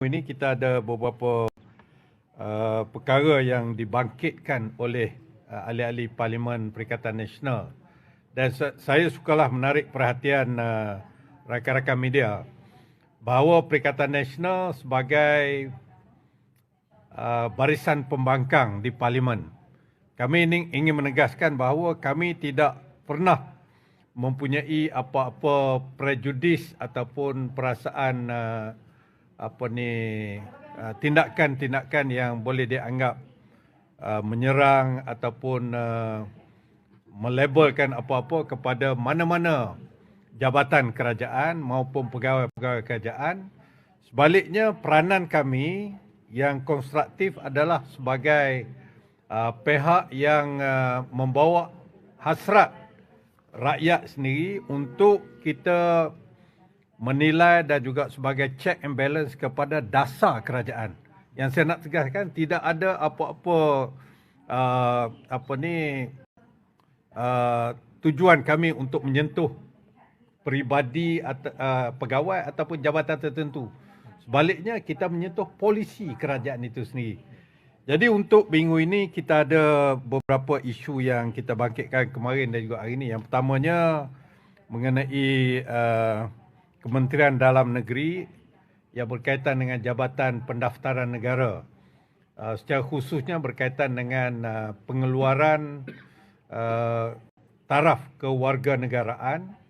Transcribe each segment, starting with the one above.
ini kita ada beberapa uh, perkara yang dibangkitkan oleh uh, ahli-ahli Parlimen Perikatan Nasional. Dan sa- saya sukalah menarik perhatian uh, rakan-rakan media bahawa Perikatan Nasional sebagai uh, barisan pembangkang di Parlimen. Kami ingin menegaskan bahawa kami tidak pernah mempunyai apa-apa prejudis ataupun perasaan uh, apa ni uh, tindakan-tindakan yang boleh dianggap uh, menyerang ataupun uh, melabelkan apa-apa kepada mana-mana jabatan kerajaan maupun pegawai-pegawai kerajaan. Sebaliknya peranan kami yang konstruktif adalah sebagai uh, pihak yang uh, membawa hasrat rakyat sendiri untuk kita menilai dan juga sebagai check and balance kepada dasar kerajaan. Yang saya nak tegaskan tidak ada apa-apa uh, apa ni uh, tujuan kami untuk menyentuh peribadi atau uh, pegawai ataupun jabatan tertentu. Sebaliknya kita menyentuh polisi kerajaan itu sendiri. Jadi untuk minggu ini kita ada beberapa isu yang kita bangkitkan kemarin dan juga hari ini. Yang pertamanya mengenai uh, Kementerian Dalam Negeri yang berkaitan dengan Jabatan Pendaftaran Negara. Uh, secara khususnya berkaitan dengan uh, pengeluaran uh, taraf kewarganegaraan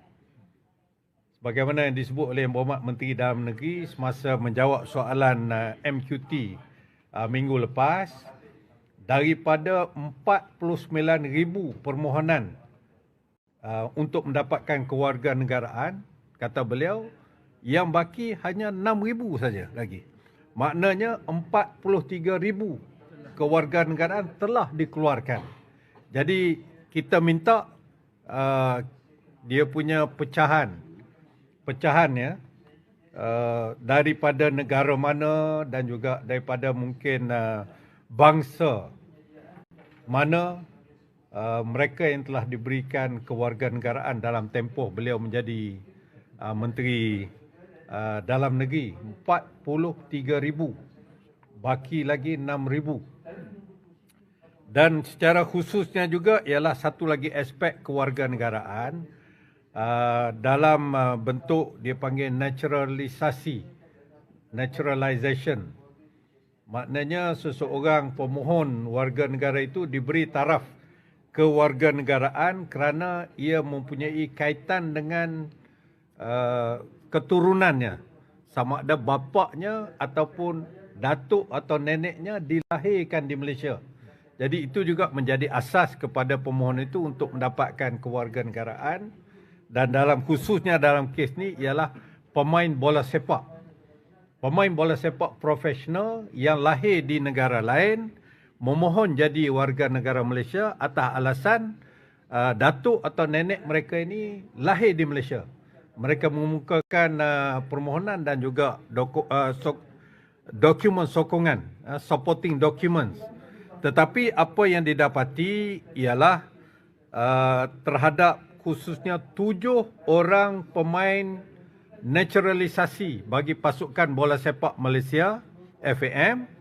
sebagaimana yang disebut oleh Yang Menteri Dalam Negeri semasa menjawab soalan uh, MQT uh, minggu lepas daripada 49,000 permohonan uh, untuk mendapatkan kewarganegaraan kata beliau yang baki hanya 6,000 saja lagi. Maknanya 43,000 kewarganegaraan telah dikeluarkan. Jadi kita minta uh, dia punya pecahan pecahan ya uh, daripada negara mana dan juga daripada mungkin uh, bangsa mana uh, mereka yang telah diberikan kewarganegaraan dalam tempoh beliau menjadi uh, menteri uh, dalam negeri 43000 baki lagi 6000 dan secara khususnya juga ialah satu lagi aspek kewarganegaraan. Uh, dalam uh, bentuk dia panggil naturalisasi naturalization maknanya seseorang pemohon warga negara itu diberi taraf kewarganegaraan kerana ia mempunyai kaitan dengan uh, keturunannya sama ada bapaknya ataupun datuk atau neneknya dilahirkan di Malaysia. Jadi itu juga menjadi asas kepada pemohon itu untuk mendapatkan kewarganegaraan dan dalam khususnya dalam kes ni ialah pemain bola sepak. Pemain bola sepak profesional yang lahir di negara lain memohon jadi warga negara Malaysia atas alasan uh, datuk atau nenek mereka ini lahir di Malaysia. Mereka memukakan uh, permohonan dan juga doku, uh, so, dokumen sokongan, uh, supporting documents. Tetapi apa yang didapati ialah uh, terhadap khususnya tujuh orang pemain naturalisasi bagi pasukan bola sepak Malaysia FAM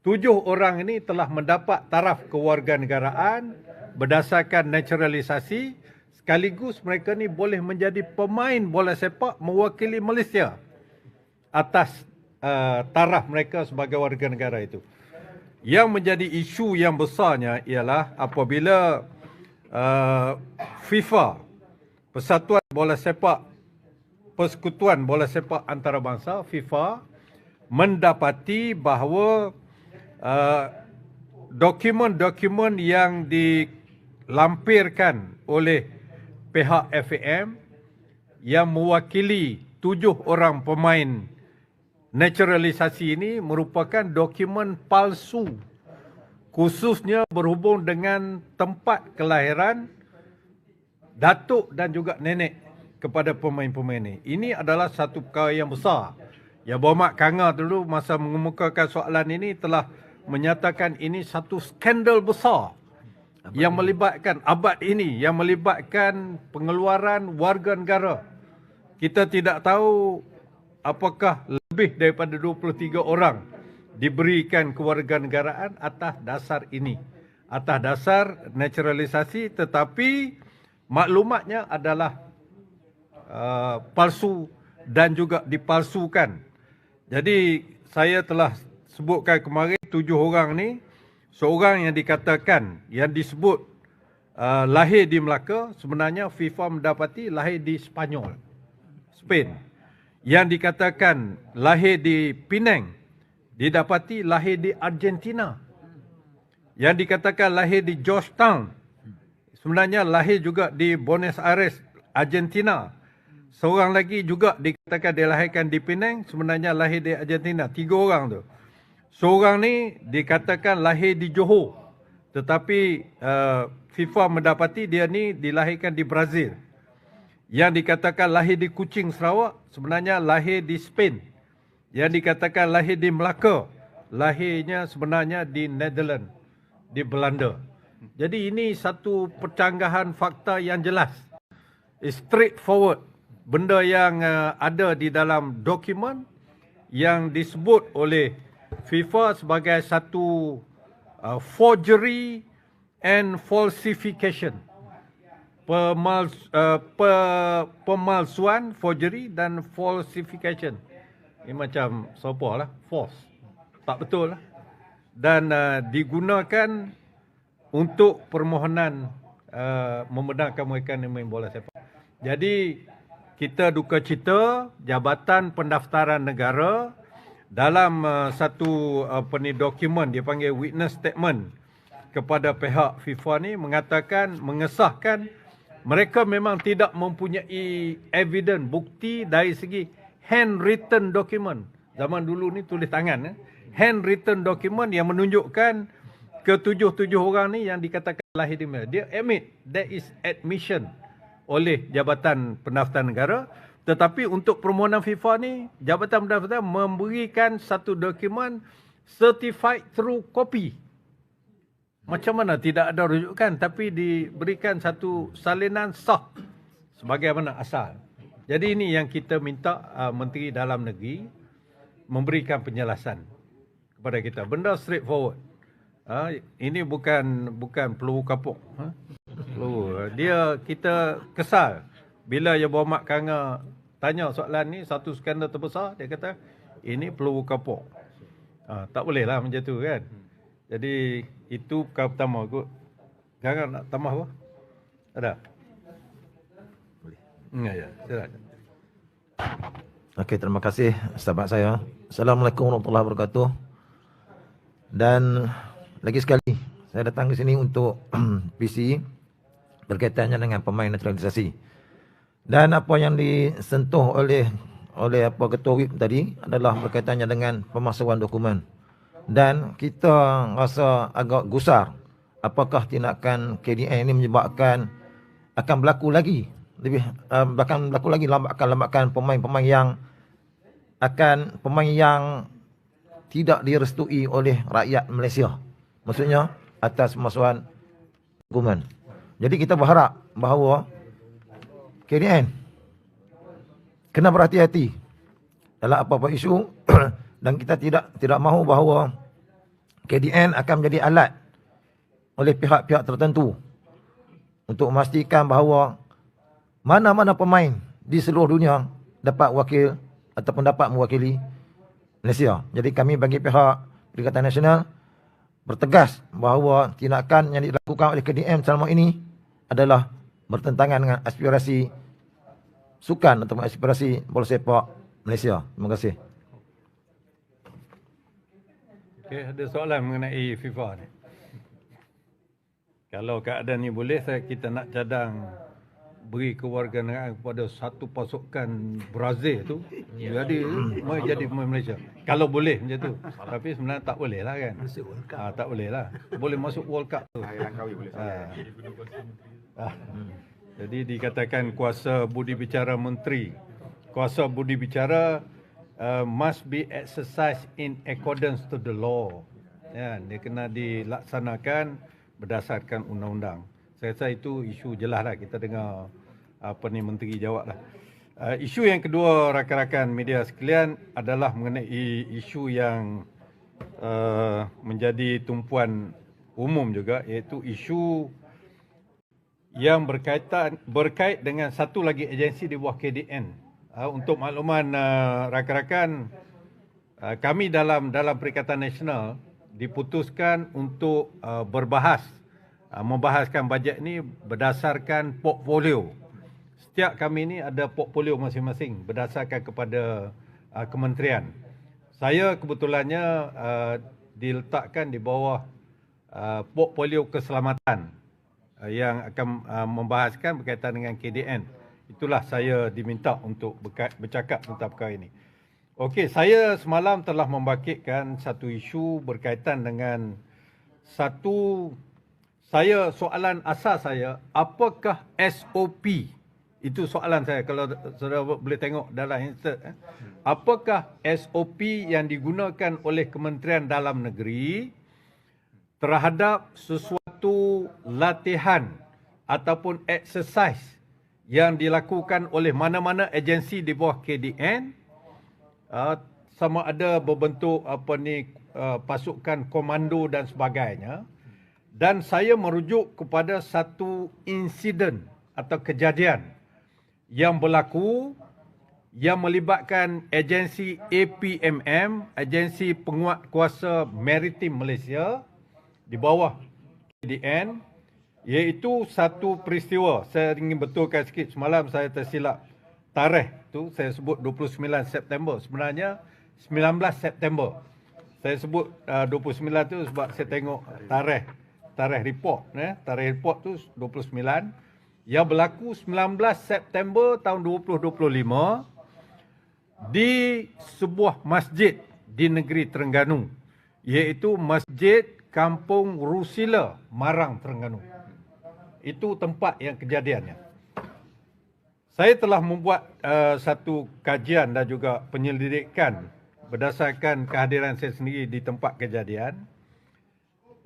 Tujuh orang ini telah mendapat taraf kewarganegaraan berdasarkan naturalisasi sekaligus mereka ni boleh menjadi pemain bola sepak mewakili Malaysia atas uh, taraf mereka sebagai warga negara itu. Yang menjadi isu yang besarnya ialah apabila uh, FIFA Persatuan Bola Sepak Persekutuan Bola Sepak Antarabangsa FIFA mendapati bahawa Uh, dokumen-dokumen yang dilampirkan oleh pihak FAM yang mewakili tujuh orang pemain naturalisasi ini merupakan dokumen palsu khususnya berhubung dengan tempat kelahiran datuk dan juga nenek kepada pemain-pemain ini. Ini adalah satu perkara yang besar. Ya Berhormat Kanga dulu masa mengemukakan soalan ini telah menyatakan ini satu skandal besar abad yang ini. melibatkan abad ini yang melibatkan pengeluaran warga negara. Kita tidak tahu apakah lebih daripada 23 orang diberikan kewarganegaraan atas dasar ini. Atas dasar naturalisasi tetapi maklumatnya adalah uh, palsu dan juga dipalsukan. Jadi saya telah sebutkan kemarin tujuh orang ni seorang yang dikatakan yang disebut uh, lahir di Melaka sebenarnya FIFA mendapati lahir di Spanyol, Spain. Yang dikatakan lahir di Penang didapati lahir di Argentina. Yang dikatakan lahir di Georgetown. Sebenarnya lahir juga di Buenos Aires, Argentina. Seorang lagi juga dikatakan dilahirkan di Penang, sebenarnya lahir di Argentina. Tiga orang tu. Seorang ni dikatakan lahir di Johor. Tetapi uh, FIFA mendapati dia ni dilahirkan di Brazil. Yang dikatakan lahir di Kuching, Sarawak, sebenarnya lahir di Spain yang dikatakan lahir di Melaka, lahirnya sebenarnya di Netherlands, di Belanda. Jadi ini satu percanggahan fakta yang jelas. Straight forward. Benda yang uh, ada di dalam dokumen yang disebut oleh FIFA sebagai satu uh, forgery and falsification. Pemals, uh, pe, pemalsuan, forgery dan falsification. Ini macam sopo lah, force. Tak betul lah. Dan uh, digunakan untuk permohonan uh, membenarkan mereka main bola sepak. Jadi kita duka cita Jabatan Pendaftaran Negara dalam uh, satu apa ni dokumen dia panggil witness statement kepada pihak FIFA ni mengatakan mengesahkan mereka memang tidak mempunyai evidence bukti dari segi handwritten document. Zaman dulu ni tulis tangan. Eh? Handwritten document yang menunjukkan ketujuh-tujuh orang ni yang dikatakan lahir di Malaysia. Dia admit there is admission oleh Jabatan Pendaftaran Negara. Tetapi untuk permohonan FIFA ni, Jabatan Pendaftaran memberikan satu dokumen certified through copy. Macam mana tidak ada rujukan tapi diberikan satu salinan sah sebagaimana asal. Jadi ini yang kita minta uh, Menteri Dalam Negeri memberikan penjelasan kepada kita. Benda straightforward. Uh, ini bukan bukan peluru kapuk. Huh? Peluru. Dia kita kesal bila ya Mak Kanga tanya soalan ni satu skandal terbesar dia kata ini peluru kapuk. Uh, tak boleh lah macam tu kan. Jadi itu perkara pertama kot. Kanga nak tambah apa? Ada? Ya, ya. Silakan. Okey, terima kasih sahabat saya. Assalamualaikum warahmatullahi wabarakatuh. Dan lagi sekali, saya datang ke sini untuk PC berkaitannya dengan pemain naturalisasi. Dan apa yang disentuh oleh oleh apa ketua WIP tadi adalah berkaitannya dengan pemasukkan dokumen. Dan kita rasa agak gusar apakah tindakan KDN ini menyebabkan akan berlaku lagi lebih uh, bahkan berlaku lagi lambakan-lambakan pemain-pemain yang akan pemain yang tidak direstui oleh rakyat Malaysia. Maksudnya atas pemasukan hukuman. Jadi kita berharap bahawa KDN kena berhati-hati dalam apa-apa isu dan kita tidak tidak mahu bahawa KDN akan menjadi alat oleh pihak-pihak tertentu untuk memastikan bahawa mana-mana pemain di seluruh dunia dapat wakil ataupun dapat mewakili Malaysia. Jadi kami bagi pihak Perikatan Nasional bertegas bahawa tindakan yang dilakukan oleh KDM selama ini adalah bertentangan dengan aspirasi sukan atau aspirasi bola sepak Malaysia. Terima kasih. Okay, ada soalan mengenai FIFA ni. Kalau keadaan ni boleh, saya kita nak cadang beri kewarganegaraan kepada satu pasukan Brazil tu ya. jadi mai jadi pemain Malaysia kalau boleh macam tu tapi sebenarnya tak boleh lah kan ha, tak boleh lah boleh masuk World Cup tu ha. Ha. Jadi dikatakan kuasa budi bicara menteri. Kuasa budi bicara uh, must be exercised in accordance to the law. Ya dia kena dilaksanakan berdasarkan undang-undang. Saya rasa itu isu jelas lah. Kita dengar apa ni menteri jawab lah. Uh, isu yang kedua rakan-rakan media sekalian adalah mengenai isu yang uh, menjadi tumpuan umum juga iaitu isu yang berkaitan berkait dengan satu lagi agensi di bawah KDN. Uh, untuk makluman uh, rakan-rakan uh, kami dalam dalam Perikatan Nasional diputuskan untuk uh, berbahas uh, membahaskan bajet ini berdasarkan portfolio setiap kami ni ada portfolio masing-masing berdasarkan kepada uh, kementerian. Saya kebetulannya uh, diletakkan di bawah uh, portfolio keselamatan yang akan uh, membahaskan berkaitan dengan KDN. Itulah saya diminta untuk bercakap tentang perkara ini. Okey, saya semalam telah membangkitkan satu isu berkaitan dengan satu saya soalan asas saya apakah SOP itu soalan saya kalau saudara boleh tengok dalam insert. Eh. Apakah SOP yang digunakan oleh Kementerian Dalam Negeri terhadap sesuatu latihan ataupun exercise yang dilakukan oleh mana-mana agensi di bawah KDN uh, sama ada berbentuk apa ni uh, pasukan komando dan sebagainya. Dan saya merujuk kepada satu insiden atau kejadian yang berlaku yang melibatkan agensi APMM, agensi penguat kuasa maritim Malaysia di bawah KDN iaitu satu peristiwa. Saya ingin betulkan sikit semalam saya tersilap tarikh tu saya sebut 29 September sebenarnya 19 September. Saya sebut uh, 29 tu sebab saya tengok tarikh tarikh report eh tarikh report tu 29 yang berlaku 19 September tahun 2025 di sebuah masjid di negeri Terengganu iaitu Masjid Kampung Rusila, Marang, Terengganu. Itu tempat yang kejadiannya. Saya telah membuat uh, satu kajian dan juga penyelidikan berdasarkan kehadiran saya sendiri di tempat kejadian.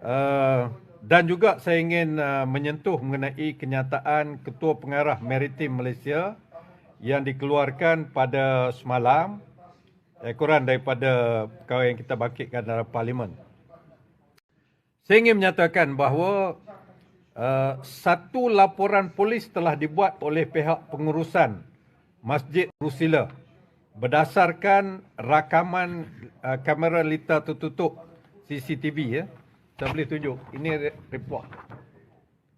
Uh, dan juga saya ingin uh, menyentuh mengenai kenyataan Ketua Pengarah Maritim Malaysia yang dikeluarkan pada semalam ekoran daripada perkara yang kita bangkitkan dalam parlimen. Saya ingin menyatakan bahawa uh, satu laporan polis telah dibuat oleh pihak pengurusan Masjid Rusila berdasarkan rakaman uh, kamera lita tertutup CCTV ya. Saya boleh tunjuk. Ini report.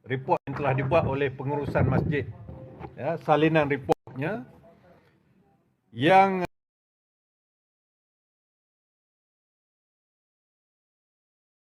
Report yang telah dibuat oleh pengurusan masjid. Ya, salinan reportnya yang